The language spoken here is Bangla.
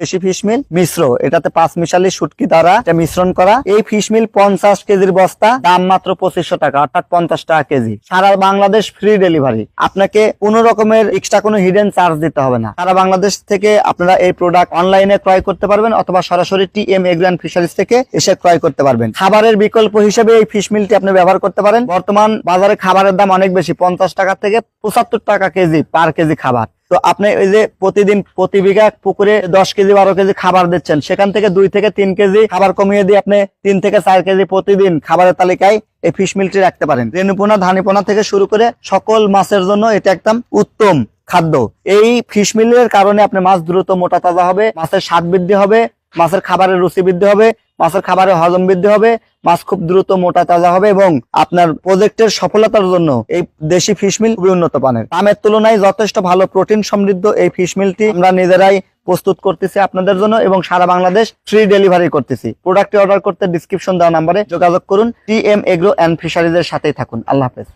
দেশি ফিশ মিল মিশ্র। এটাতে পাঁচ মিশালি শুটকি দ্বারা এটা মিশ্রণ করা। এই ফিশ মিল পঞ্চাশ কেজির বস্তা, দাম মাত্র পঁচিশশো টাকা, অর্থাৎ পঞ্চাশ টাকা কেজি। সারা বাংলাদেশ ফ্রি ডেলিভারি আপনাকে কোনো রকমের এক্সট্রা কোনো হিডেন চার্জ দিতে হবে না। সারা বাংলাদেশ থেকে আপনারা এই প্রোডাক্ট অনলাইনে ক্রয় করতে পারবেন, অথবা সরাসরি টি এম এগ্রান ফিশারিজ থেকে এসে ক্রয় করতে পারবেন। খাবারের বিকল্প হিসেবে এই ফিশ মিলটি আপনি ব্যবহার করতে পারেন। বর্তমান বাজারে খাবারের দাম অনেক বেশি, পঞ্চাশ টাকা থেকে পঁচাত্তর টাকা কেজি পার কেজি খাবার। তো আপনি ওই যে প্রতিদিন প্রতি বিঘা পুকুরে দশ কেজি, বারো কেজি খাবার দিচ্ছেন, সেখান থেকে দুই থেকে তিন কেজি খাবার কমিয়ে দিয়ে আপনি তিন থেকে চার কেজি প্রতিদিন খাবারের তালিকায় এই ফিশ মিলটি রাখতে পারেন। রেণুপোনা, ধানিপোনা থেকে শুরু করে সকল মাছের জন্য এটা একদম উত্তম খাদ্য। এই ফিশ মিলের কারণে আপনি মাছ দ্রুত মোটা, তাজা হবে, মাছের স্বাদ বৃদ্ধি হবে মাছের খাবারের রুচি বৃদ্ধি হবে, মাছের খাবারের হজম বৃদ্ধি হবে, মাছ খুব দ্রুত মোটা তাজা হবে এবং আপনার প্রজেক্টের সফলতার জন্য এই দেশি ফিশ মিল খুবই উন্নত মানের। দামের তুলনায় যথেষ্ট ভালো প্রোটিন সমৃদ্ধ এই ফিশ মিলটি আমরা নিজেরাই প্রস্তুত করতেছি আপনাদের জন্য এবং সারা বাংলাদেশ ফ্রি ডেলিভারি করতেছি। প্রোডাক্টটি অর্ডার করতে ডিসক্রিপশন দেওয়া নাম্বারে যোগাযোগ করুন টি এম এগ্রো অ্যান্ড ফিশারিজের সাথেই থাকুন। আল্লাহ হাফেজ।